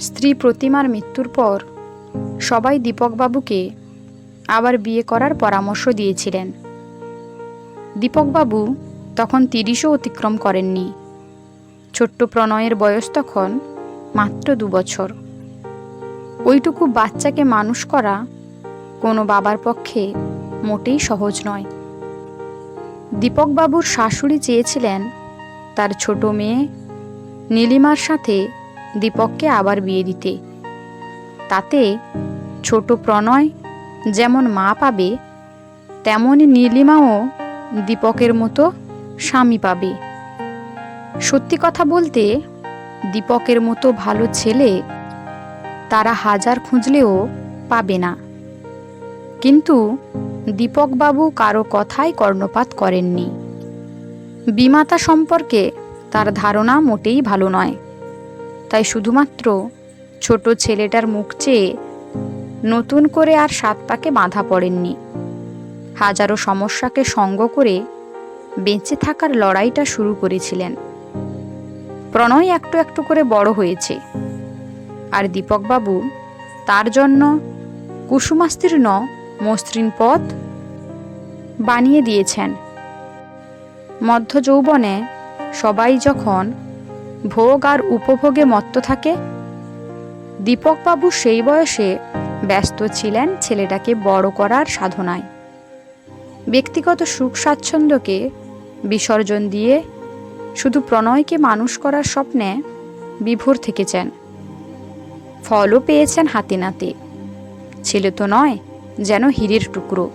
স্ত্রী প্রতিমার মৃত্যুর পর সবাই দীপকবাবুকে আবার বিয়ে করার পরামর্শ দিয়েছিলেন। দীপকবাবু তখন তিরিশও অতিক্রম করেননি। ছোট্ট প্রণয়ের বয়স তখন মাত্র দু বছর ওইটুকু বাচ্চাকে মানুষ করা কোনো বাবার পক্ষে মোটেই সহজ নয়। দীপকবাবুর শাশুড়ি চেয়েছিলেন তার ছোট মেয়ে নীলিমার সাথে দীপককে আবার বিয়ে দিতে। তাতে ছোট প্রণয় যেমন মা পাবে তেমনই নীলিমাও দীপকের মতো স্বামী পাবে। সত্যি কথা বলতে, দীপকের মতো ভালো ছেলে তারা হাজার খুঁজলেও পাবে না। কিন্তু দীপকবাবু কারও কথাই কর্ণপাত করেননি। বিমাতা সম্পর্কে তার ধারণা মোটেই ভালো নয়। তাই শুধুমাত্র ছোট ছেলেটার মুখ চেয়ে নতুন করে আর সাত পাকে বাঁধা পড়েননি। হাজারো সমস্যাকে সঙ্গ করে বেঁচে থাকার লড়াইটা শুরু করেছিলেন। প্রণয় একটু একটু করে বড় হয়েছে। আর দীপকবাবু তার জন্য কুসুমাস্তীর্ণ মসৃণ পথ বানিয়ে দিয়েছেন। মধ্য যৌবনে সবাই যখন ভোগ আর উপভোগে মত্ত থাকে। দীপকবাবু সেই বয়সে ব্যস্ত ছিলেন ছেলেটাকে বড় করার সাধনায়। ব্যক্তিগত সুখ স্বাচ্ছন্দ্যকে বিসর্জন দিয়ে শুধু প্রণয়কে মানুষ করার স্বপ্নে বিভোর থেকেছেন। ফলও পেয়েছেন হাতে নাতে। ছেলে তো নয়, যেন হীরের টুকরো।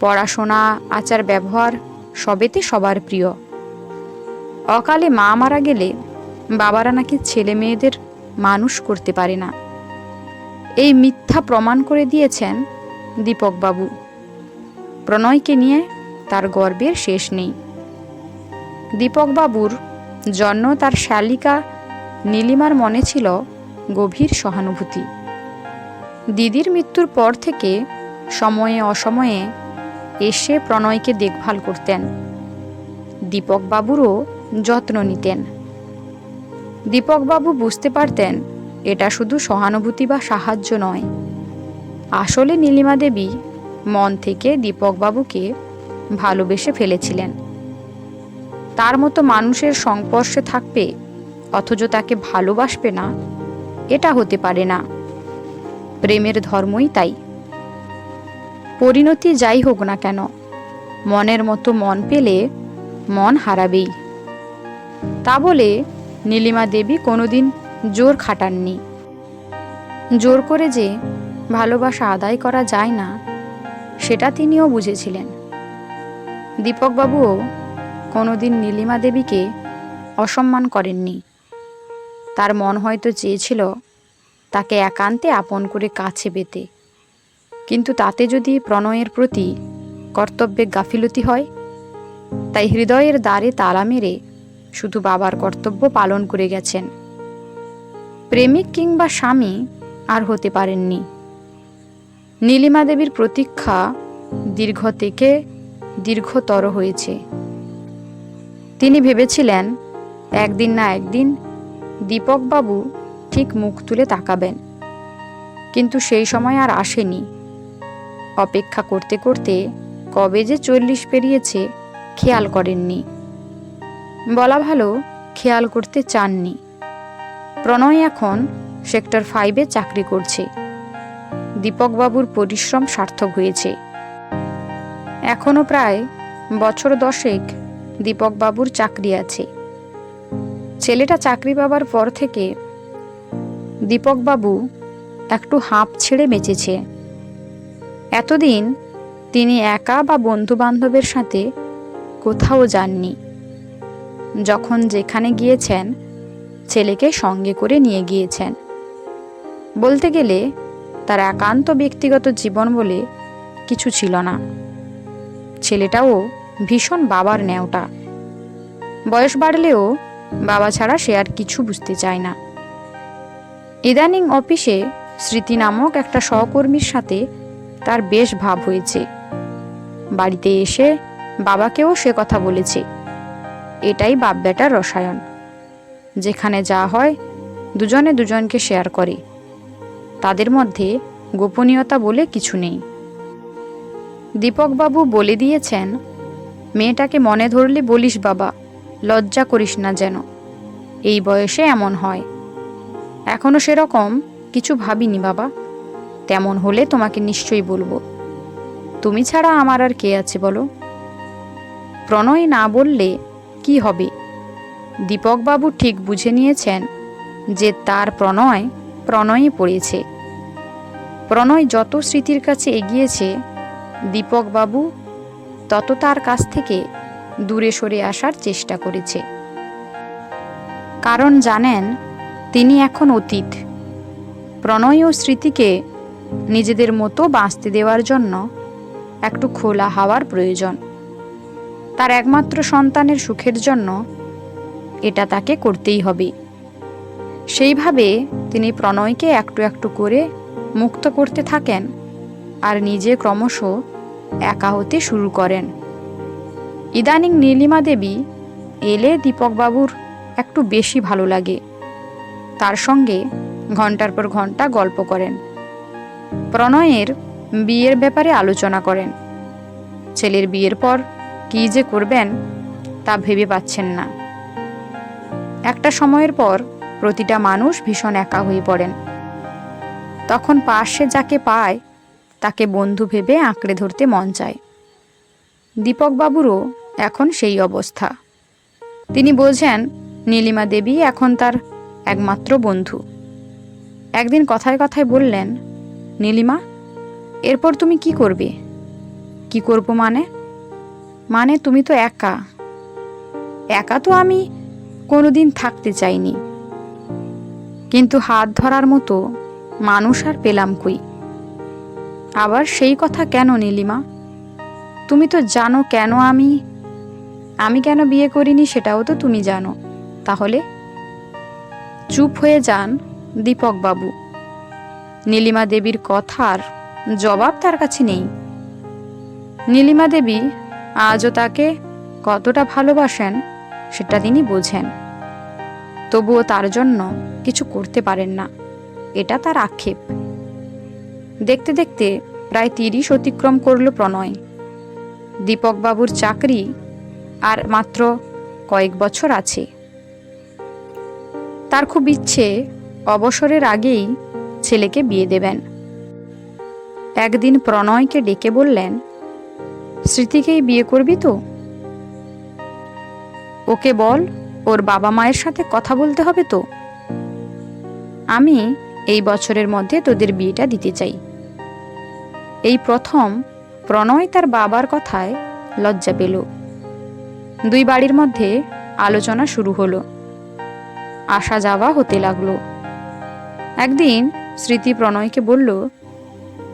পড়াশোনা আচার ব্যবহার সবেতে সবার প্রিয়। অকালে মা মারা গেলে বাবারা নাকি ছেলে মেয়েদের মানুষ করতে পারে না। এই মিথ্যা প্রমাণ করে দিয়েছেন দীপকবাবু। প্রণয়কে নিয়ে তার গর্বের শেষ নেই। দীপকবাবুর জন্য তার শালিকা নীলিমার মনে ছিল গভীর সহানুভূতি। দিদির মৃত্যুর পর থেকে সময়ে অসময়ে এসে প্রণয়কে দেখভাল করতেন। দীপকবাবুরও যত্ন নিতেন। দীপকবাবু বুঝতে পারতেন, এটা শুধু সহানুভূতি বা সাহায্য নয়। আসলে নীলিমা দেবী মন থেকে দীপকবাবুকে ভালোবেসে ফেলেছিলেন। তার মতো মানুষের সংস্পর্শে থাকবে, অথচ তাকে ভালোবাসবে না, এটা হতে পারে না। প্রেমের ধর্মই তাই। পরিণতি যাই হোক না কেন, মনের মতো মন পেলে মন হারাবেই। তা বলে নীলিমা দেবী কোনোদিন জোর খাটাননি। জোর করে যে ভালোবাসা আদায় করা যায় না, সেটা তিনিও বুঝেছিলেন। দীপকবাবুও কোনোদিন নীলিমা দেবীকে অসম্মান করেননি। তার মন হয়তো চেয়েছিল তাকে একান্তে আপন করে কাছে পেতে। কিন্তু তাতে যদি প্রণয়ের প্রতি কর্তব্যে গাফিলতি হয়, তাই হৃদয়ের দ্বারে তালা মেরে শুধু বাবার কর্তব্য পালন করে গেছেন। প্রেমিক কিংবা স্বামী আর হতে পারেননি। নীলিমা দেবীর প্রতীক্ষা দীর্ঘ থেকে দীর্ঘতর হয়েছে। তিনি ভেবেছিলেন, একদিন না একদিন দীপকবাবু ঠিক মুখ তুলে তাকাবেন। কিন্তু সেই সময় আর আসেনি। অপেক্ষা করতে করতে কবে যে চল্লিশ পেরিয়েছে, খেয়াল করেননি। বলা ভালো, খেয়াল করতে চাননি। প্রণয় এখন সেক্টর ফাইভে চাকরি করছে। দীপকবাবুর পরিশ্রম সার্থক হয়েছে। এখনও প্রায় বছর দশেক দীপকবাবুর চাকরি আছে। ছেলেটা চাকরি পাবার পর থেকে দীপকবাবু একটু হাঁপ ছেড়ে বেঁচেছে এতদিন তিনি একা বা বন্ধু বান্ধবের সাথে কোথাও যাননি। যখন যেখানে গিয়েছেন, ছেলেকে সঙ্গে করে নিয়ে গিয়েছেন। বলতে গেলে, তার একান্ত ব্যক্তিগত জীবন বলে কিছু ছিল না। ছেলেটাও ভীষণ বাবার ন্যাওটা। বয়স বাড়লেও বাবা ছাড়া সে আর কিছু বুঝতে চায় না। ইদানিং অফিসে স্মৃতি নামক একটা সহকর্মীর সাথে তার বেশ ভাব হয়েছে। বাড়িতে এসে বাবাকেও সে কথা বলেছে। এটাই বাপ বেটার রসায়ন। যেখানে যা হয়, দুজনে দুজনকে শেয়ার করে। তাদের মধ্যে গোপনীয়তা বলে কিছু নেই। দীপকবাবু বলে দিয়েছেন, মেয়েটাকে মনে ধরলে বলিস বাবা, লজ্জা করিস না যেন। এই বয়সে এমন হয়। এখনও সেরকম কিছু ভাবিনি বাবা। তেমন হলে তোমাকে নিশ্চয়ই বলব। তুমি ছাড়া আমার আর কে আছে বলো? প্রণয় না বললে কি হবে? দীপকবাবু ঠিক বুঝে নিয়েছেন যে তার প্রণয় প্রণয়ে পড়েছে। প্রণয় যত স্মৃতির কাছে এগিয়েছে, দীপকবাবু তত তার কাছ থেকে দূরে সরে আসার চেষ্টা করেছে। কারণ জানেন, তিনি এখন অতীত। প্রণয় ও স্মৃতিকে নিজেদের মতো বাঁচতে দেওয়ার জন্য একটু খোলা হাওয়ার প্রয়োজন। তার একমাত্র সন্তানের সুখের জন্য এটা তাকে করতেই হবে। সেইভাবে তিনি প্রণয়কে একটু একটু করে মুক্ত করতে থাকেন আর নিজে ক্রমশ একা হতে শুরু করেন। ইদানিং নীলিমা দেবী এলে দীপকবাবুর একটু বেশি ভালো লাগে। তার সঙ্গে ঘণ্টার পর ঘণ্টা গল্প করেন। প্রণয়ের বিয়ের ব্যাপারে আলোচনা করেন। ছেলের বিয়ের পর কী যে করবেন তা ভেবে পাচ্ছেন না। একটা সময়ের পর প্রতিটা মানুষ ভীষণ একা হয়ে পড়েন। তখন পাশে যাকে পায়, তাকে বন্ধু ভেবে আঁকড়ে ধরতে মন চায়। দীপকবাবুরও এখন সেই অবস্থা। তিনি বোঝেন নীলিমা দেবী এখন তার একমাত্র বন্ধু। একদিন কথায় কথায় বললেন, নীলিমা, এরপর তুমি কি করবে? কি করব মানে? মানে তুমি তো একা। একা তো আমি কোনোদিন থাকতে চাইনি। কিন্তু হাত ধরার মতো মানুষ আর পেলাম কই? আবার সেই কথা কেন নীলিমা তুমি তো জানো কেন আমি আমি কেন বিয়ে করিনি সেটাও তো তুমি জানো। তাহলে চুপ হয়ে যান দীপক বাবু। নীলিমা দেবীর কথার জবাব তার কাছে নেই। নীলিমা দেবী আজও তাকে কতটা ভালোবাসেন, সেটা তিনি বোঝেন। তবুও তার জন্য কিছু করতে পারেন না, এটা তার আক্ষেপ। দেখতে দেখতে প্রায় তিরিশ অতিক্রম করল প্রণয়। দীপকবাবুর চাকরি আর মাত্র কয়েক বছর আছে। তার খুব ইচ্ছে অবসরের আগেই ছেলেকে বিয়ে দেবেন। একদিন প্রণয়কে ডেকে বললেন স্মৃতিকেই বিয়ে করবি তো? ওকে বল, ওর বাবা মায়ের সাথে কথা বলতে হবে তো? আমি এই বছরের মধ্যে তোদের বিয়েটা দিতে চাই। এই প্রথম প্রণয় তার বাবার কথায় লজ্জা পেল। দুই বাড়ির মধ্যে আলোচনা শুরু হলো। আসা যাওয়া হতে লাগল। একদিন স্মৃতি প্রণয়কে বলল,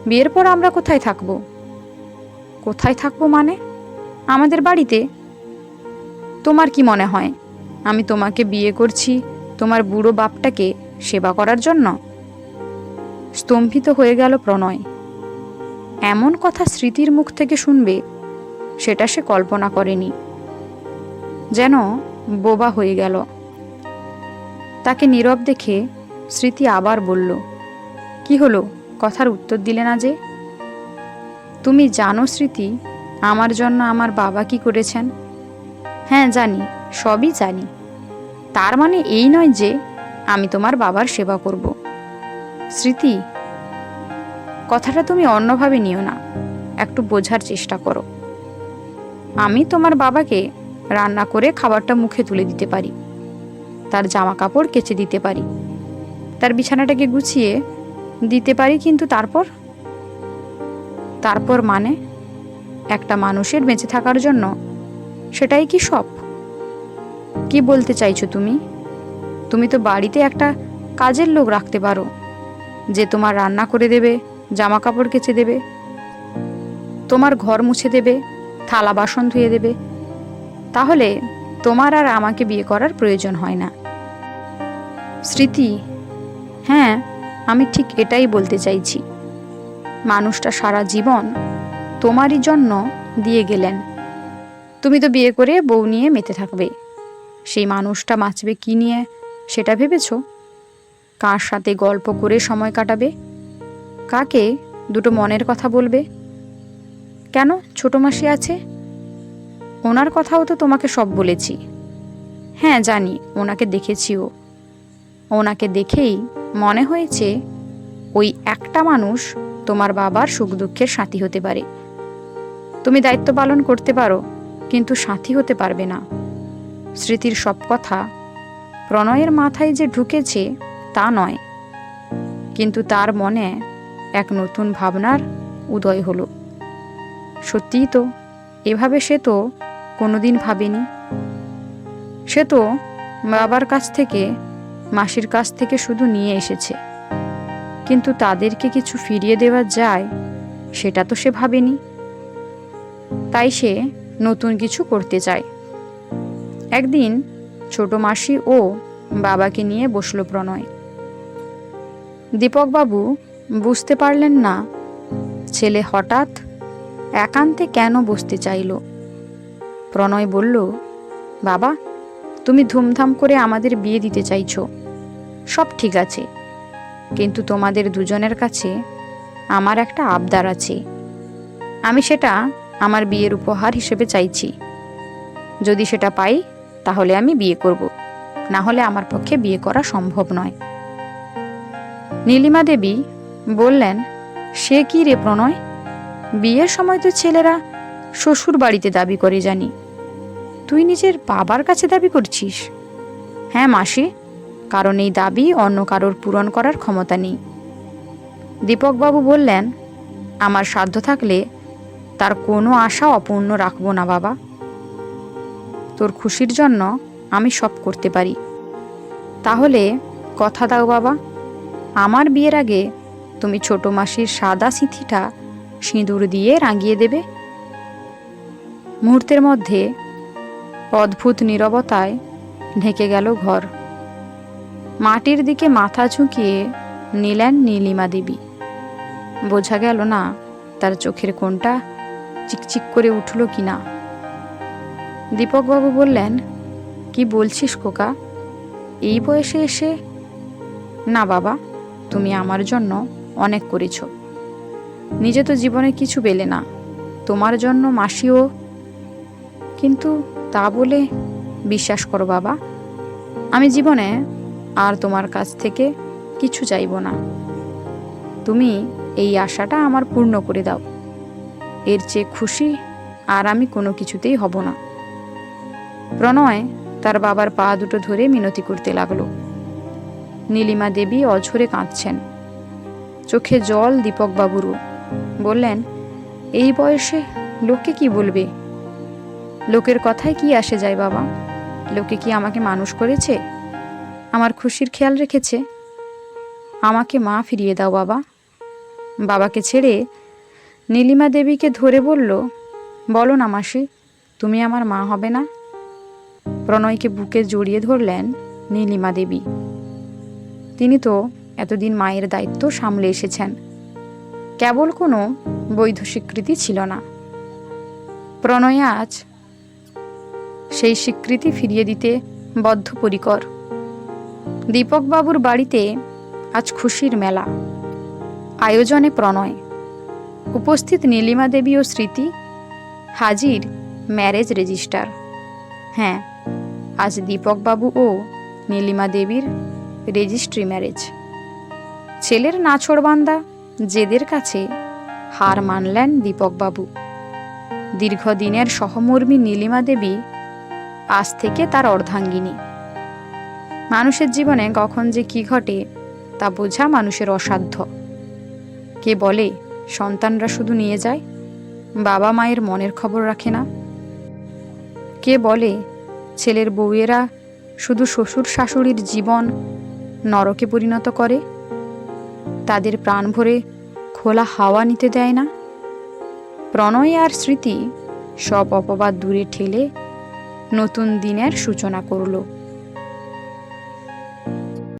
বিয়ের পর আমরা কোথায় থাকব? কোথায় থাকব মানে? আমাদের বাড়িতে? তোমার কি মনে হয়? আমি তোমাকে বিয়ে করছি তোমার বুড়ো বাপটাকে সেবা করার জন্য? স্তম্ভিত হয়ে গেল প্রণয়। এমন কথা স্মৃতির মুখ থেকে শুনবে, সেটা সে কল্পনা করেনি। যেন বোবা হয়ে গেল। তাকে নীরব দেখে স্মৃতি আবার বলল, কি হলো? কথার উত্তর দিলে না যে? তুমি জানো স্মৃতি, আমার জন্য আমার বাবা কি করেছেন? হ্যাঁ জানি, সবই জানি। তার মানে এই নয় যে আমি তোমার বাবার সেবা করব। স্মৃতি, কথাটা তুমি অন্যভাবে নিও না, একটু বোঝার চেষ্টা করো। আমি তোমার বাবাকে রান্না করে খাবারটা মুখে তুলে দিতে পারি। তার জামা কাপড় কেচে দিতে পারি। তার বিছানাটাকে গুছিয়ে দিতে পারি, কিন্তু তারপর তারপর মানে? একটা মানুষের বেঁচে থাকার জন্য? সেটাই কি সব? কি বলতে চাইছো তুমি? তুমি তো বাড়িতে একটা কাজের লোক রাখতে পারো, যে তোমার রান্না করে দেবে জামা কাপড় কেচে দেবে, তোমার ঘর মুছে দেবে, থালা বাসন ধুয়ে দেবে। তাহলে তোমার আর আমাকে বিয়ে করার প্রয়োজন হয় না। স্মৃতি হ্যাঁ আমি ঠিক এটাই বলতে চাইছি। মানুষটা সারা জীবন তোমারই জন্য দিয়ে গেলেন। তুমি তো বিয়ে করে বউ নিয়ে মেতে থাকবে। সেই মানুষটা বাঁচবে কি নিয়ে সেটা ভেবেছ? কার সাথে গল্প করে সময় কাটাবে? কাকে দুটো মনের কথা বলবে? কেন ছোট মাসি আছে? ওনার কথাও তো তোমাকে সব বলেছি। হ্যাঁ জানি, ওনাকে দেখেছিও। ওনাকে দেখেই মনে হয়েছে ওই একটা মানুষ তোমার বাবার সুখ দুঃখের সাথী হতে পারে। তুমি দায়িত্ব পালন করতে পারো, কিন্তু সাথী হতে পারবে না। স্মৃতির সব কথা প্রণয়ের মাথায় যে ঢুকেছে, তা নয়। কিন্তু তার মনে এক নতুন ভাবনার উদয় হলো। সত্যিই তো, এভাবে সে তো কোনোদিন ভাবেনি। সে তো বাবার কাছ থেকে, মাসির কাছ থেকে শুধু নিয়ে এসেছে। কিন্তু তাদেরকে কিছু ফিরিয়ে দেওয়া যায়, সেটা তো সে ভাবেনি। তাই সে নতুন কিছু করতে চায়। একদিন ছোট মাসি ও বাবাকে নিয়ে বসল প্রণয়। দীপকবাবু বুঝতে পারলেন না, ছেলে হঠাৎ একান্তে কেন বসতে চাইল? প্রণয় বলল, বাবা, তুমি ধুমধাম করে আমাদের বিয়ে দিতে চাইছো। সব ঠিক আছে। কিন্তু তোমাদের দুজনের কাছে আমার একটা আবদার আছে। আমি সেটা আমার বিয়ের উপহার হিসেবে চাইছি। যদি সেটা পাই, তাহলে আমি বিয়ে করব। না হলে আমার পক্ষে বিয়ে করা সম্ভব নয়। নীলিমা দেবী বললেন, সে কি রে প্রণয়? বিয়ের সময় তো ছেলেরা শ্বশুর বাড়িতে দাবি করে জানি। তুই নিজের বাবার কাছে দাবি করছিস? হ্যাঁ মাসি। কারণ এই দাবি অন্য কারোর পূরণ করার ক্ষমতা নেই। দীপকবাবু বললেন, আমার সাধ্য থাকলে তার কোনো আশা অপূর্ণ রাখব না, বাবা। তোর খুশির জন্য আমি সব করতে পারি। তাহলে কথা দাও, বাবা। আমার বিয়ের আগে তুমি ছোট মাসির সাদা সিঁথিটা সিঁদুর দিয়ে রাঙিয়ে দেবে। মুহূর্তের মধ্যে অদ্ভুত নীরবতায় ঢেকে গেল ঘর। মাটির দিকে মাথা ঝুঁকিয়ে নিলেন নীলিমা দেবী। বোঝা গেল না তার চোখের কোনটা চিকচিক করে উঠল কি না দীপকবাবু বললেন, কি বলছিস কোকা এই বয়সে এসে না বাবা, তুমি আমার জন্য অনেক করেছ। নিজে তো জীবনে কিছু পেলে না। তোমার জন্য মাসিও কিন্তু তা বলে বিশ্বাস করো বাবা, আমি জীবনে আর তোমার কাছ থেকে কিছু চাইব না। তুমি এই আশাটা আমার পূর্ণ করে দাও। এর চেয়ে খুশি আর আমি কোনো কিছুতেই হব না। প্রণয় তার বাবার পা দুটো ধরে মিনতি করতে লাগল। নীলিমা দেবী অঝরে কাঁদছেন। চোখে জল দীপকবাবুরও। বললেন, এই বয়সে লোকে কি বলবে? লোকের কথায় কি আসে যায় বাবা? লোকে কি আমাকে মানুষ করেছে? আমার খুশির খেয়াল রেখেছে। আমাকে মা ফিরিয়ে দাও, বাবা। বাবাকে ছেড়ে নীলিমা দেবীকে ধরে বলল, বলো না মাসি, তুমি আমার মা হবে না? প্রণয়কে বুকে জড়িয়ে ধরলেন নীলিমা দেবী। তিনি তো এতদিন মায়ের দায়িত্ব সামলে এসেছেন। কেবল কোনো বৈধ স্বীকৃতি ছিল না। প্রণয় আজ সেই স্বীকৃতি ফিরিয়ে দিতে বদ্ধপরিকর। দীপকবাবুর বাড়িতে আজ খুশির মেলা। আয়োজনে প্রণয়। উপস্থিত নীলিমা দেবী ও স্মৃতি, হাজির ম্যারেজ রেজিস্টার। হ্যাঁ আজ দীপকবাবু ও নীলিমা দেবীর রেজিস্ট্রি ম্যারেজ। ছেলের নাছোড়বান্দা, জেদের কাছে হার মানলেন দীপকবাবু। দীর্ঘদিনের সহমর্মী নীলিমা দেবী আজ থেকে তার অর্ধাঙ্গিনী। মানুষের জীবনে কখন যে কি ঘটে, তা বোঝা মানুষের অসাধ্য। কে বলে, সন্তানরা শুধু নিয়ে যায়, বাবা মায়ের মনের খবর রাখে না? কে বলে, ছেলের বউয়েরা শুধু শ্বশুর শাশুড়ির জীবন নরকে পরিণত করে? তাদের প্রাণ ভরে খোলা হাওয়া নিতে দেয় না? প্রণয় আর স্মৃতি সব অপবাদ দূরে ঠেলে নতুন দিনের সূচনা করল।